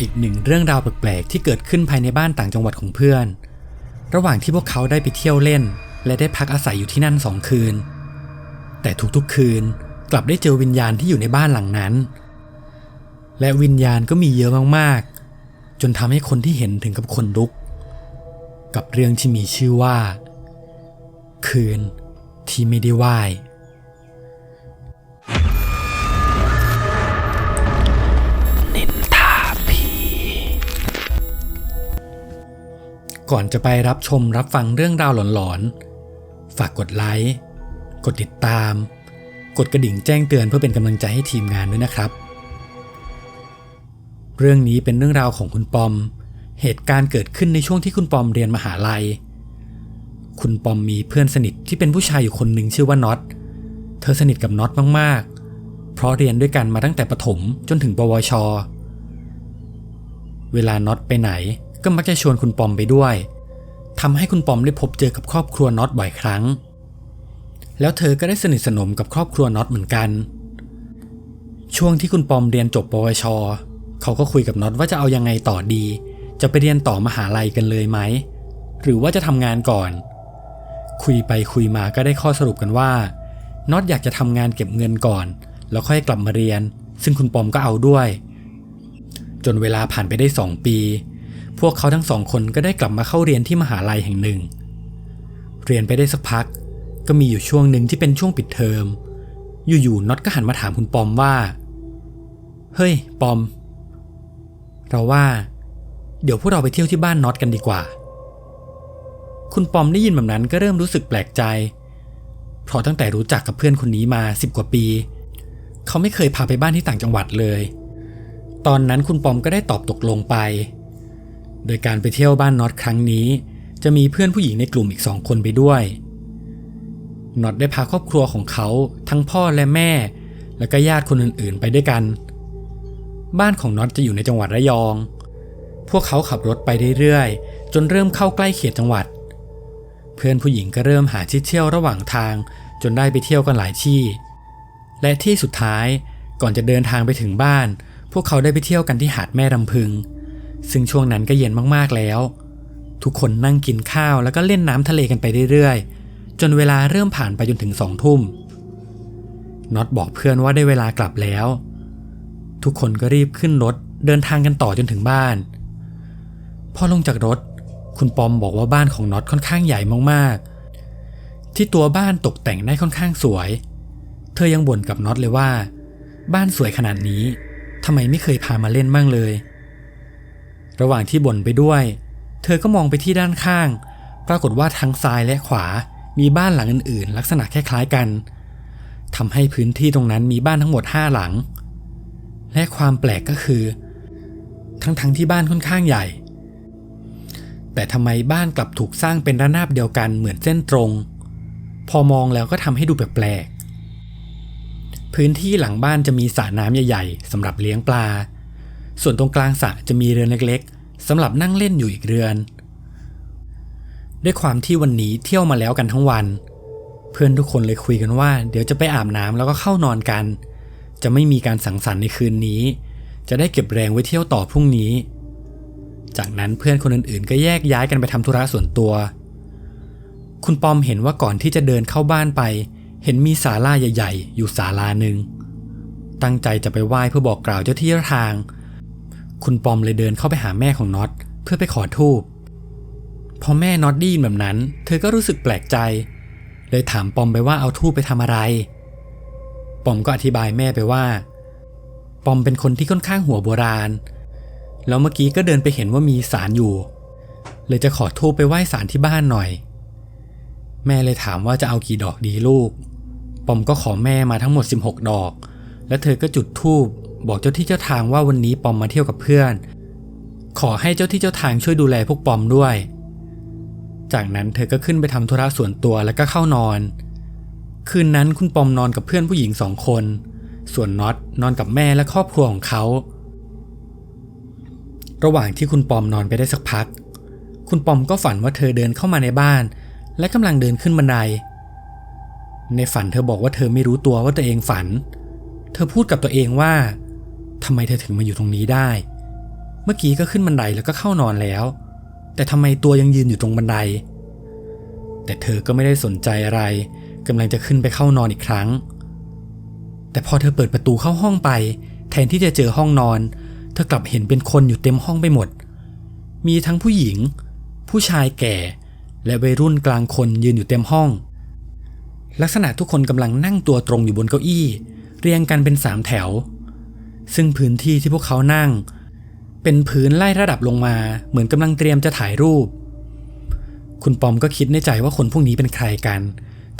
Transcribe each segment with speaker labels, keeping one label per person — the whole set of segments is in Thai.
Speaker 1: อีกหนึ่งเรื่องราวแปลกๆที่เกิดขึ้นภายในบ้านต่างจังหวัดของเพื่อน ระหว่างที่พวกเขาได้ไปเที่ยวเล่น และได้พักอาศัยอยู่ที่นั่นสองคืน แต่ทุกๆคืนกลับได้เจอวิญญาณที่อยู่ในบ้านหลังนั้น และวิญญาณก็มีเยอะมากๆ จนทำให้คนที่เห็นถึงกับคนลุก กับเรื่องที่มีชื่อว่า คืนที่ไม่ได้ไหว้ ก่อนจะไปรับชมรับฟังเรื่องราวหลอนๆ ฝากกดไลค์ กดติดตาม กดกระดิ่งแจ้งเตือนเพื่อเป็นกำลังใจให้ทีมงานด้วยนะครับ เรื่องนี้เป็นเรื่องราวของคุณปอม เหตุการณ์เกิดขึ้นในช่วงที่คุณปอมเรียนมหาลัย คุณปอมมีเพื่อนสนิทที่เป็นผู้ชายอยู่คนหนึ่งชื่อว่าน็อต เธอสนิทกับน็อตมากๆ เพราะเรียนด้วยกันมาตั้งแต่ประถมจนถึงปวช เวลาน็อตไปไหน ก็มักจะชวนคุณปอมไปด้วยทำให้คุณปอมได้พบเจอกับครอบครัวน็อตบ่อยครั้ง แล้วเธอก็ได้สนิทสนมกับครอบครัวน็อตเหมือนกัน ช่วงที่คุณปอมเรียนจบปวช เขาก็คุยกับน็อตว่าจะเอายังไงต่อดี จะไปเรียนต่อมหาลัยกันเลยไหม หรือว่าจะทำงานก่อน คุยไปคุยมาก็ได้ข้อสรุปกันว่าน็อตอยากจะทำงานเก็บเงินก่อน แล้วค่อยกลับมาเรียน ซึ่งคุณปอมก็เอาด้วย จนเวลาผ่านไปได้สองปี พวกเขาทั้งสองคนก็ได้กลับมาเข้าเรียนที่มหาลัยแห่งหนึ่ง เรียนไปได้สักพัก ก็มีอยู่ช่วงหนึ่งที่เป็นช่วงปิดเทอม อยู่ๆน็อตก็หันมาถามคุณปอมว่า เฮ้ย ปอม เราว่า เดี๋ยวพวกเราไปเที่ยวที่บ้านน็อตกันดีกว่า คุณปอมได้ยินแบบนั้นก็เริ่มรู้สึกแปลกใจ เพราะตั้งแต่รู้จักกับเพื่อนคนนี้มาสิบกว่าปี เขาไม่เคยพาไปบ้านที่ต่างจังหวัดเลย ตอนนั้นคุณปอมก็ได้ตอบตกลงไป โดยการไปเที่ยวบ้านน็อตครั้งนี้ จะมีเพื่อนผู้หญิงในกลุ่มอีกสองคนไปด้วยน็อตได้พาครอบครัวของเขาทั้งพ่อและแม่ และก็ญาติคนอื่นๆ ไปด้วยกัน บ้านของน็อตจะอยู่ในจังหวัดระยอง พวกเขาขับรถไปเรื่อยๆ จนเริ่มเข้าใกล้เขตจังหวัด เพื่อนผู้หญิงก็เริ่มหาที่เที่ยวระหว่างทาง จนได้ไปเที่ยวกันหลายที่ และที่สุดท้ายก่อนจะเดินทางไปถึงบ้าน พวกเขาได้ไปเที่ยวกันที่หาดแม่รำพึง ซึ่งช่วงนั้นก็เย็นมากๆแล้ว ทุกคนนั่งกินข้าวแล้วก็เล่นน้ำทะเลกันไปเรื่อยๆ จนเวลาเริ่มผ่านไปจนถึงสองทุ่มน็อตบอกเพื่อนว่าได้เวลากลับแล้ว ทุกคนก็รีบขึ้นรถเดินทางกันต่อจนถึงบ้าน พอลงจากรถ คุณปอมบอกว่าบ้านของน็อตค่อนข้างใหญ่มากๆ ที่ตัวบ้านตกแต่งได้ค่อนข้างสวย เธอยังบ่นกับน็อตเลยว่า บ้านสวยขนาดนี้ทำไมไม่เคยพามาเล่นบ้างเลย ระหว่างที่บ่นไปด้วย เธอก็มองไปที่ด้านข้าง ปรากฏว่าทั้งซ้ายและขวา มีบ้านหลังอื่นๆ ลักษณะคล้ายๆกันทำให้พื้นที่ตรงนั้นมีบ้านทั้งหมดห้าหลัง และความแปลกก็คือ ทั้งๆทที่บ้านค่อนข้างใหญ่ แต่ทำไมบ้านกลับถูกสร้างเป็นระนาบเดียวกันเหมือนเส้นตรง พอมองแล้วก็ทำให้ดูแปลกๆพื้นที่หลังบ้านจะมีสระน้ำใหญ่ๆสำหรับเลี้ยงปลา ส่วนตรงกลางสระจะมีเรือนเล็กๆสำหรับนั่งเล่นอยู่อีกเรือน ด้วยความที่วันนี้เที่ยวมาแล้วกันทั้งวัน เพื่อนทุกคนเลยคุยกันว่า เดี๋ยวจะไปอาบน้ำแล้วก็เข้านอนกัน จะไม่มีการสังสรรค์ในคืนนี้ จะได้เก็บแรงไว้เที่ยวต่อพรุ่งนี้ จากนั้นเพื่อนคนอื่นๆ ก็แยกย้ายกันไปทำธุระส่วนตัว คุณปอมเห็นว่าก่อนที่จะเดินเข้าบ้านไป เห็นมีศาลาใหญ่ ๆ อยู่ศาลาหนึ่งตั้งใจจะไปไหว้เพื่อบอกกล่าวเจ้าที่เจ้าทาง คุณปอมเลยเดินเข้าไปหาแม่ของน็อตเพื่อไปขอทูบพอแม่น็อตได้ยินแบบนั้น เธอก็รู้สึกแปลกใจ เลยถามปอมไปว่าเอาทูบไปทำอะไร ปอมก็อธิบายแม่ไปว่า ปอมเป็นคนที่ค่อนข้างหัวโบราณ แล้วเมื่อกี้ก็เดินไปเห็นว่ามีสารอยู่ เลยจะขอทูบไปไหว้สารที่บ้านหน่อย แม่เลยถามว่าจะเอากี่ดอกดีลูก ปอมก็ขอแม่มาทั้งหมด 16 ดอก และเธอก็จุดธูป บอกเจ้าที่เจ้าทางว่าวันนี้ปอมมาเที่ยวกับเพื่อน ขอให้เจ้าที่เจ้าทางช่วยดูแลพวกปอมด้วย จากนั้นเธอก็ขึ้นไปทำธุระส่วนตัวแล้วก็เข้านอน คืนนั้นคุณปอมนอนกับเพื่อนผู้หญิงสองคน ส่วนน็อตนอนกับแม่และครอบครัวของเขา ระหว่างที่คุณปอมนอนไปได้สักพัก คุณปอมก็ฝันว่าเธอเดินเข้ามาในบ้าน และกำลังเดินขึ้นบันได ในฝันเธอบอกว่าเธอไม่รู้ตัวว่าตัวเองฝัน เธอพูดกับตัวเองว่า ทำไมเธอถึงมาอยู่ตรงนี้ได้ เมื่อกี้ก็ขึ้นบันไดแล้วก็เข้านอนแล้ว แต่ทำไมตัวยังยืนอยู่ตรงบันได แต่เธอก็ไม่ได้สนใจอะไรกำลังจะขึ้นไปเข้านอนอีกครั้ง แต่พอเธอเปิดประตูเข้าห้องไป แทนที่จะเจอห้องนอน เธอกลับเห็นเป็นคนอยู่เต็มห้องไปหมด มีทั้งผู้หญิง ผู้ชายแก่ และวัยรุ่นกลางคนยืนอยู่เต็มห้อง ลักษณะทุกคนกำลังนั่งตัวตรงอยู่บนเก้าอี้ เรียงกันเป็นสามแถว ซึ่งพื้นที่ที่พวกเขานั่ง เป็นพื้นไล่ระดับลงมา เหมือนกำลังเตรียมจะถ่ายรูป คุณปอมก็คิดในใจว่าคนพวกนี้เป็นใครกัน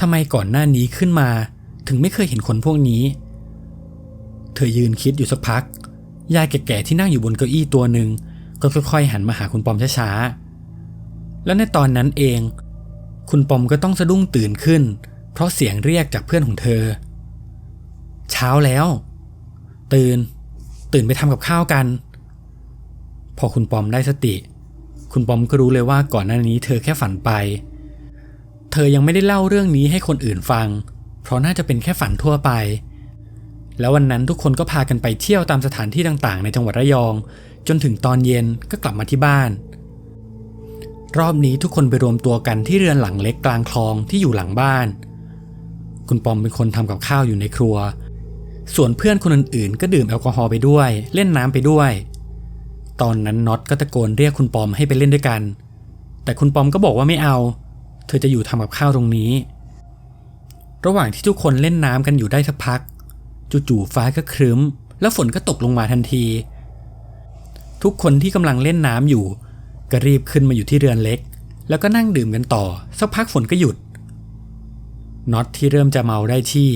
Speaker 1: ทำไมก่อนหน้านี้ขึ้นมา ถึงไม่เคยเห็นคนพวกนี้ เธอยืนคิดอยู่สักพัก ยายแก่ๆที่นั่งอยู่บนเก้าอี้ตัวหนึ่งก็ค่อยๆหันมาหาคุณปอมช้าๆ และในตอนนั้นเอง คุณปอมก็ต้องสะดุ้งตื่นขึ้น เพราะเสียงเรียกจากเพื่อนของเธอ เช้าแล้ว ตื่น ตื่นไปทำกับข้าวกัน พอคุณปอมได้สติ คุณปอมก็รู้เลยว่าก่อนหน้านี้เธอแค่ฝันไป เธอยังไม่ได้เล่าเรื่องนี้ให้คนอื่นฟัง เพราะน่าจะเป็นแค่ฝันทั่วไป แล้ววันนั้นทุกคนก็พากันไปเที่ยวตามสถานที่ต่างๆ ในจังหวัดระยอง จนถึงตอนเย็นก็กลับมาที่บ้าน รอบนี้ทุกคนไปรวมตัวกันที่เรือนหลังเล็กกลางคลองที่อยู่หลังบ้าน คุณปอมเป็นคนทำกับข้าวอยู่ในครัว ส่วนเพื่อนคนอื่นๆ ก็ดื่มแอลกอฮอล์ไปด้วย เล่นน้ำไปด้วย ตอนนั้นน็อตก็ตะโกนเรียกคุณปอมให้ไปเล่นด้วยกัน แต่คุณปอมก็บอกว่าไม่เอา เธอจะอยู่ทำกับข้าวตรงนี้ ระหว่างที่ทุกคนเล่นน้ำกันอยู่ได้สักพัก จู่ๆฟ้าก็ครึ้ม แล้วฝนก็ตกลงมาทันที ทุกคนที่กำลังเล่นน้ำอยู่ก็รีบขึ้นมาอยู่ที่เรือนเล็ก แล้วก็นั่งดื่มกันต่อ สักพักฝนก็หยุดน็อตที่เริ่มจะเมาได้ที่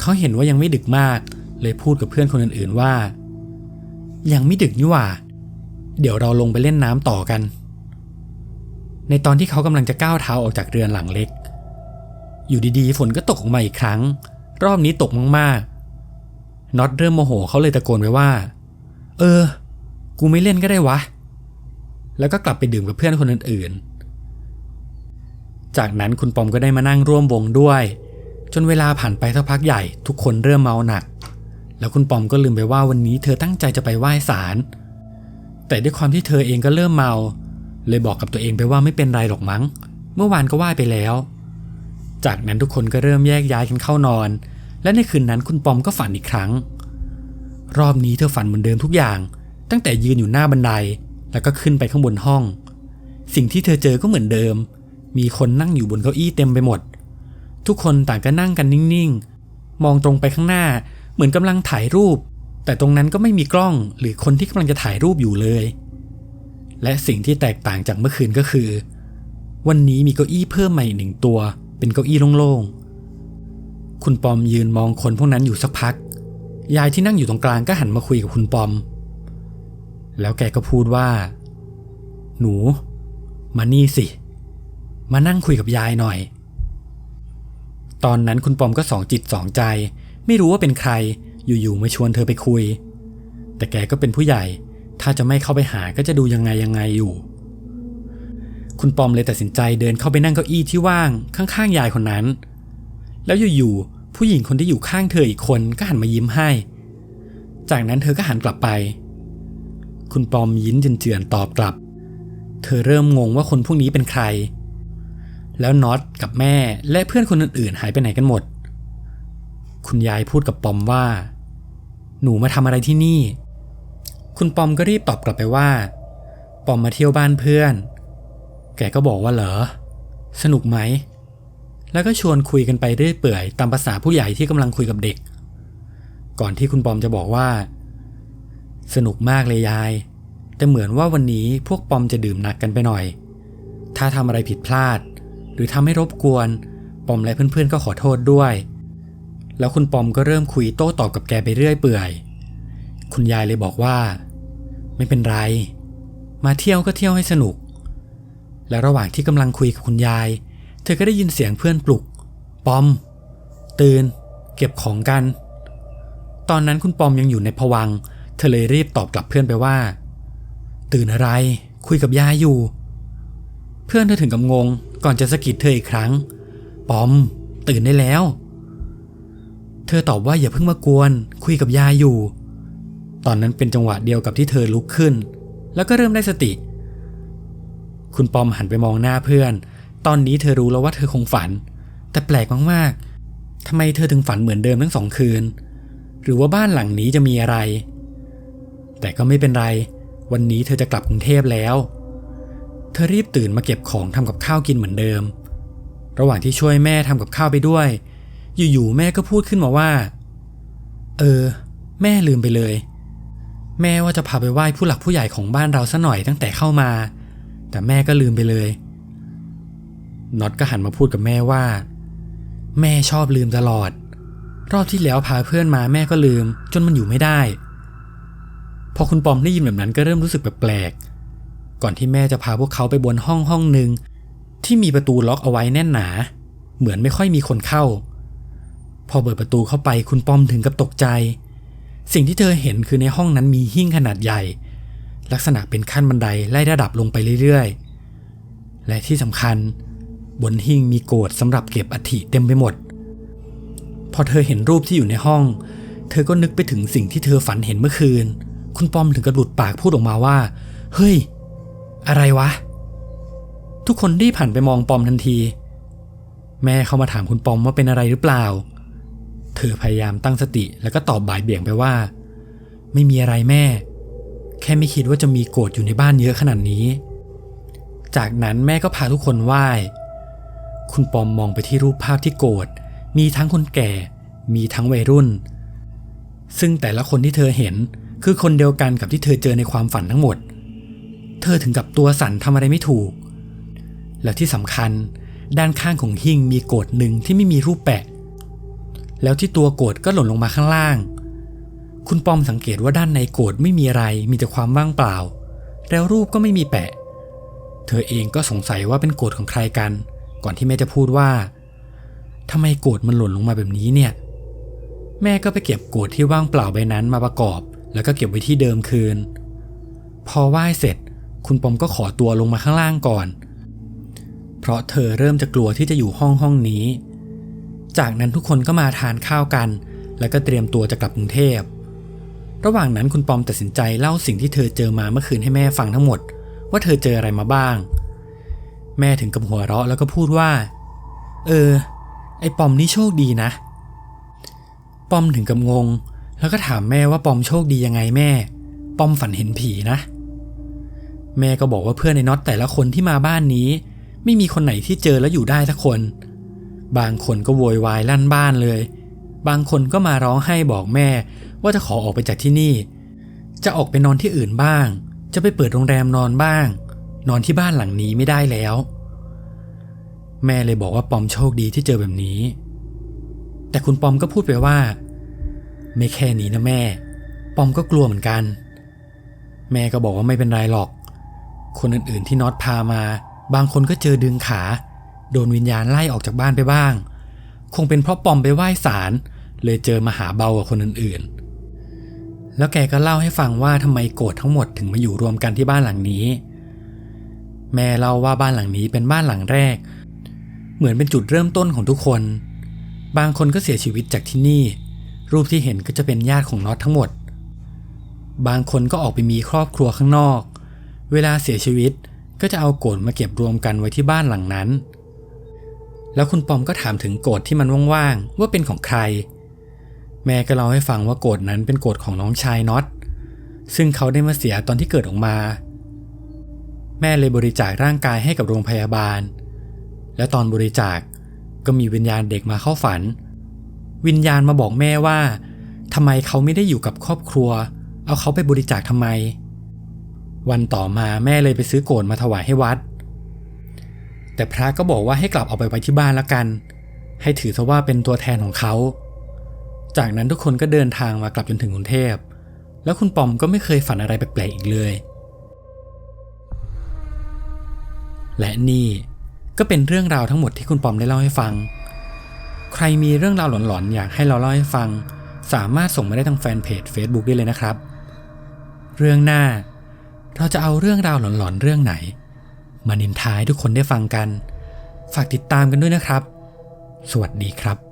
Speaker 1: เขาเห็นว่ายังไม่ดึกมาก เลยพูดกับเพื่อนคนอื่นๆว่า ยังไม่ดึกนี่หว่า เดี๋ยวเราลงไปเล่นน้ำต่อกัน ในตอนที่เขากำลังจะก้าวเท้าออกจากเรือนหลังเล็ก อยู่ดีๆ ฝนก็ตกออกมาอีกครั้ง รอบนี้ตกมากๆน็อตเริ่มโมโหเขาเลยตะโกนไปว่า เออ กูไม่เล่นก็ได้วะ แล้วก็กลับไปดื่มกับเพื่อนคนอื่นๆ จากนั้นคุณปอมก็ได้มานั่งร่วมวงด้วย จนเวลาผ่านไปสักพักใหญ่ทุกคนเริ่มเมาหนัก แล้วคุณปอมก็ลืมไปว่าวันนี้เธอตั้งใจจะไปไหว้ศาลแต่ด้วยความที่เธอเองก็เริ่มเมา เลยบอกกับตัวเองไปว่าไม่เป็นไรหรอกมั้ง เมื่อวานก็ไหว้ไปแล้ว จากนั้นทุกคนก็เริ่มแยกย้ายกันเข้านอน และในคืนนั้นคุณปอมก็ฝันอีกครั้ง รอบนี้เธอฝันเหมือนเดิมทุกอย่าง ตั้งแต่ยืนอยู่หน้าบันไดแล้วก็ขึ้นไปข้างบนห้อง สิ่งที่เธอเจอก็เหมือนเดิม มีคนนั่งอยู่บนเก้าอี้เต็มไปหมด ทุกคนต่างก็นั่งกันนิ่งๆ มองตรงไปข้างหน้า เหมือนกำลังถ่ายรูป แต่ตรงนั้นก็ไม่มีกล้องหรือคนที่กำลังจะถ่ายรูปอยู่เลย และสิ่งที่แตกต่างจากเมื่อคืนก็คือ วันนี้มีเก้าอี้เพิ่มใหม่หนึ่งตัว เป็นเก้าอี้โล่งๆ คุณปอมยืนมองคนพวกนั้นอยู่สักพัก ยายที่นั่งอยู่ตรงกลางก็หันมาคุยกับคุณปอม แล้วแกก็พูดว่า หนู มานี่สิ มานั่งคุยกับยายหน่อย ตอนนั้นคุณปอมก็สองจิตสองใจ ไม่รู้ว่าเป็นใครอยู่ๆมาชวนเธอไปคุย แต่แกก็เป็นผู้ใหญ่ ถ้าจะไม่เข้าไปหาก็จะดูยังไงยังไงอยู่ คุณปอมเลยตัดสินใจเดินเข้าไปนั่งเก้าอี้ที่ว่างข้างๆยายคนนั้น แล้วอยู่ๆผู้หญิงคนที่อยู่ข้างเธออีกคนก็หันมายิ้มให้ จากนั้นเธอก็หันกลับไป คุณปอมยิ้มเจือนๆตอบกลับ เธอเริ่มงงว่าคนพวกนี้เป็นใคร แล้วน็อตกับแม่และเพื่อนคนอื่นๆหายไปไหนกันหมด คุณยายพูดกับปอมว่า หนูมาทำอะไรที่นี่ คุณปอมก็รีบตอบกลับไปว่า ปอมมาเที่ยวบ้านเพื่อน แกก็บอกว่าเหรอ สนุกไหม แล้วก็ชวนคุยกันไปเรื่อยเปื่อยตามภาษาผู้ใหญ่ที่กำลังคุยกับเด็ก ก่อนที่คุณปอมจะบอกว่า สนุกมากเลยยาย แต่เหมือนว่าวันนี้พวกปอมจะดื่มหนักกันไปหน่อย ถ้าทำอะไรผิดพลาด หรือทำให้รบกวนปอมและเพื่อนๆก็ขอโทษด้วย แล้วคุณปอมก็เริ่มคุยโต้ตอบกับแกไปเรื่อยเปื่อย คุณยายเลยบอกว่า ไม่เป็นไร มาเที่ยวก็เที่ยวให้สนุก และระหว่างที่กำลังคุยกับคุณยาย เธอก็ได้ยินเสียงเพื่อนปลุก ปอม ตื่น เก็บของกัน ตอนนั้นคุณปอมยังอยู่ในผวัง เธอเลยรีบตอบกลับเพื่อนไปว่า ตื่นอะไร คุยกับยายอยู่ เพื่อนเธอถึงกับงง ก่อนจะสะกิดเธออีกครั้ง ปอม ตื่นได้แล้ว เธอตอบว่าอย่าเพิ่งมากวน คุยกับยายอยู่ ตอนนั้นเป็นจังหวะเดียวกับที่เธอลุกขึ้น แล้วก็เริ่มได้สติ คุณปอมหันไปมองหน้าเพื่อน ตอนนี้เธอรู้แล้วว่าเธอคงฝัน แต่แปลกมากๆทำไมเธอถึงฝันเหมือนเดิมทั้งสองคืน หรือว่าบ้านหลังนี้จะมีอะไร แต่ก็ไม่เป็นไร วันนี้เธอจะกลับกรุงเทพแล้ว เธอรีบตื่นมาเก็บของทำกับข้าวกินเหมือนเดิม ระหว่างที่ช่วยแม่ทำกับข้าวไปด้วย อยู่ๆแม่ก็พูดขึ้นมาว่า เออ แม่ลืมไปเลย แม่ว่าจะพาไปไหว้ผู้หลักผู้ใหญ่ของบ้านเราซะหน่อยตั้งแต่เข้ามา แต่แม่ก็ลืมไปเลยน็อตก็หันมาพูดกับแม่ว่า แม่ชอบลืมตลอด รอบที่แล้วพาเพื่อนมาแม่ก็ลืม จนมันอยู่ไม่ได้ พอคุณปอมได้ยินแบบนั้นก็เริ่มรู้สึกแปลกๆ ก่อนที่แม่จะพาพวกเขาไปบนห้องห้องหนึ่งที่มีประตูล็อกเอาไว้แน่นหนา เหมือนไม่ค่อยมีคนเข้า พอเปิดประตูเข้าไปคุณป้อมถึงกับตกใจ สิ่งที่เธอเห็นคือในห้องนั้นมีหิ้งขนาดใหญ่ ลักษณะเป็นขั้นบันไดไล่ระดับลงไปเรื่อยๆ และที่สำคัญ บนหิ้งมีโกดสำหรับเก็บอัฐิเต็มไปหมด พอเธอเห็นรูปที่อยู่ในห้อง เธอก็นึกไปถึงสิ่งที่เธอฝันเห็นเมื่อคืน คุณป้อมถึงกระดุดปากพูดออกมาว่า เฮ้ย อะไรวะ ทุกคนรีบหันไปมองปอมทันที แม่เข้ามาถามคุณปอมว่าเป็นอะไรหรือเปล่า เธอพยายามตั้งสติแล้วก็ตอบบ่ายเบี่ยงไปว่า ไม่มีอะไรแม่ แค่ไม่คิดว่าจะมีโกรธอยู่ในบ้านเยอะขนาดนี้ จากนั้นแม่ก็พาทุกคนไหว้ คุณปอมมองไปที่รูปภาพที่โกรธมีทั้งคนแก่ มีทั้งวัยรุ่น ซึ่งแต่ละคนที่เธอเห็นคือคนเดียวกันกับที่เธอเจอในความฝันทั้งหมดเเธอถึงกับตัวสั่นทำอะไรไม่ถูก แล้วที่สำคัญด้านข้างของหิ้งมีโกดหนึ่งที่ไม่มีรูปแปะ แล้วที่ตัวโกดก็หล่นลงมาข้างล่าง คุณปอมสังเกตว่าด้านในโกดไม่มีอะไรมีแต่ความว่างเปล่า แล้วรูปก็ไม่มีแปะ เธอเองก็สงสัยว่าเป็นโกดของใครกัน ก่อนที่แม่จะพูดว่าทำไมโกดมันหล่นลงมาแบบนี้เนี่ย แม่ก็ไปเก็บโกดที่ว่างเปล่าใบนั้นมาประกอบ แล้วก็เก็บไว้ที่เดิมคืน พอไหว้เสร็จ คุณปอมก็ขอตัวลงมาข้างล่างก่อน เพราะเธอเริ่มจะกลัวที่จะอยู่ห้องห้องนี้ จากนั้นทุกคนก็มาทานข้าวกัน แล้วก็เตรียมตัวจะกลับกรุงเทพ ระหว่างนั้นคุณปอมตัดสินใจเล่าสิ่งที่เธอเจอมาเมื่อคืนให้แม่ฟังทั้งหมด ว่าเธอเจออะไรมาบ้าง แม่ถึงกับหัวเราะแล้วก็พูดว่า เออ ไอ้ปอมนี่โชคดีนะ ปอมถึงกับงง แล้วก็ถามแม่ว่าปอมโชคดียังไงแม่ ปอมฝันเห็นผีนะ แม่ก็บอกว่าเพื่อนในน็อตแต่ละคนที่มาบ้านนี้ ไม่มีคนไหนที่เจอแล้วอยู่ได้สักคน บางคนก็โวยวายลั่นบ้านเลย บางคนก็มาร้องไห้บอกแม่ว่าจะขอออกไปจากที่นี่ จะออกไปนอนที่อื่นบ้าง จะไปเปิดโรงแรมนอนบ้าง นอนที่บ้านหลังนี้ไม่ได้แล้ว แม่เลยบอกว่าปอมโชคดีที่เจอแบบนี้ แต่คุณปอมก็พูดไปว่า ไม่แค่นี้นะแม่ ปอมก็กลัวเหมือนกัน แม่ก็บอกว่าไม่เป็นไรหรอก คนอื่นๆที่น็อตพามา บางคนก็เจอดึงขา โดนวิญญาณไล่ออกจากบ้านไปบ้าง คงเป็นเพราะปอมไปไหว้ศาลเลยเจอมาหาเบากว่าคนอื่นๆ แล้วแกก็เล่าให้ฟังว่าทำไมโกรธทั้งหมดถึงมาอยู่รวมกันที่บ้านหลังนี้ แม่เล่าว่าบ้านหลังนี้เป็นบ้านหลังแรก เหมือนเป็นจุดเริ่มต้นของทุกคน บางคนก็เสียชีวิตจากที่นี่ รูปที่เห็นก็จะเป็นญาติของน็อตทั้งหมด บางคนก็ออกไปมีครอบครัวข้างนอก เวลาเสียชีวิตก็จะเอาโกรธมาเก็บรวมกันไว้ที่บ้านหลังนั้น แล้วคุณปอมก็ถามถึงโกรธที่มันว่างๆว่าเป็นของใคร แม่ก็เล่าให้ฟังว่าโกรธนั้นเป็นโกรธของน้องชายน็อต ซึ่งเขาได้มาเสียตอนที่เกิดออกมา แม่เลยบริจาคร่างกายให้กับโรงพยาบาล และตอนบริจาคก็มีวิญญาณเด็กมาเข้าฝัน วิญญาณมาบอกแม่ว่าทำไมเขาไม่ได้อยู่กับครอบครัว เอาเขาไปบริจาคทำไม วันต่อมาแม่เลยไปซื้อโกรธมาถวายให้วัด แต่พระก็บอกว่าให้กลับเอาไปไว้ที่บ้านละกัน ให้ถือซะว่าเป็นตัวแทนของเขา จากนั้นทุกคนก็เดินทางมากลับจนถึงกรุงเทพ แล้วคุณปอมก็ไม่เคยฝันอะไรแปลกๆอีกเลย และนี่ก็เป็นเรื่องราวทั้งหมดที่คุณปอมได้เล่าให้ฟัง ใครมีเรื่องราวหลอนๆอยากให้เราเล่าให้ฟัง สามารถส่งมาได้ทางแฟนเพจ Facebook ได้เลยนะครับ เรื่องหน้า เราจะเอาเรื่องราวหลอนๆเรื่องไหน มานินทายทุกคนได้ฟังกัน ฝากติดตามกันด้วยนะครับ สวัสดีครับ